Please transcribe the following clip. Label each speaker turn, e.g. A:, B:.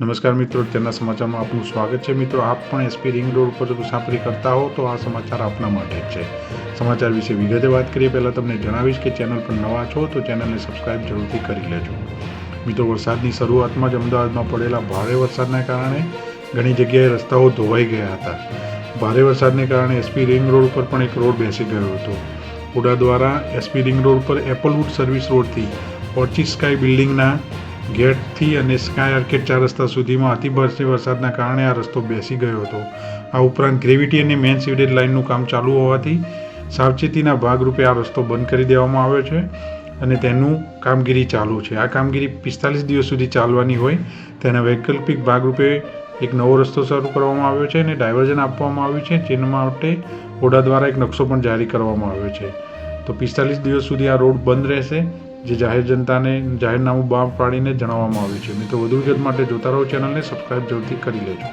A: નમસ્કાર મિત્રો, અત્યારના સમાચારમાં આપનું સ્વાગત છે. મિત્રો, આપ પણ એસપી રિંગ રોડ ઉપર મુસાફરી કરતા હો, તો આ સમાચાર આપના માટે જ છે. સમાચાર વિશે વિગતે વાત કરીએ, પહેલાં તમને જણાવીશ કે ચેનલ પર નવા છો, તો ચેનલને સબસ્ક્રાઇબ જરૂરથી કરી લેજો. મિત્રો, વરસાદની શરૂઆતમાં જ અમદાવાદમાં પડેલા ભારે વરસાદના કારણે ઘણી જગ્યાએ રસ્તાઓ ધોવાઈ ગયા હતા. ભારે વરસાદને કારણે એસપી રિંગ રોડ ઉપર પણ એક રોડ બેસી ગયો હતો. ઉડા દ્વારા એસપી રિંગ રોડ પર એપલવુડ સર્વિસ રોડથી ઓર્ચિડ સ્કાય બિલ્ડિંગના ગેટથી અને સ્કાય આર્કેડ ચાર રસ્તા સુધીમાં અતિભારે વરસાદના કારણે આ રસ્તો બેસી ગયો હતો. આ ઉપરાંત ગ્રેવિટી અને મેન સિવરેજ લાઇનનું કામ ચાલુ હોવાથી સાવચેતીના ભાગરૂપે આ રસ્તો બંધ કરી દેવામાં આવ્યો છે અને તેનું કામગીરી ચાલુ છે. આ કામગીરી પિસ્તાલીસ દિવસ સુધી ચાલવાની હોય તેના વૈકલ્પિક ભાગરૂપે એક નવો રસ્તો શરૂ કરવામાં આવ્યો છે અને ડાયવર્ઝન આપવામાં આવ્યું છે, જેના માટે ઓડા દ્વારા એક નકશો પણ જારી કરવામાં આવ્યો છે. તો પિસ્તાલીસ દિવસ સુધી આ રોડ બંધ રહેશે જે જાહેર જનતાને જાહેરનામું બહાર પાડીને જણાવવામાં આવ્યું છે. મિત્રો, વધુ વિગત માટે જોતા રહો ચેનલને સબસ્ક્રાઇબ જરૂરથી કરી લેજો.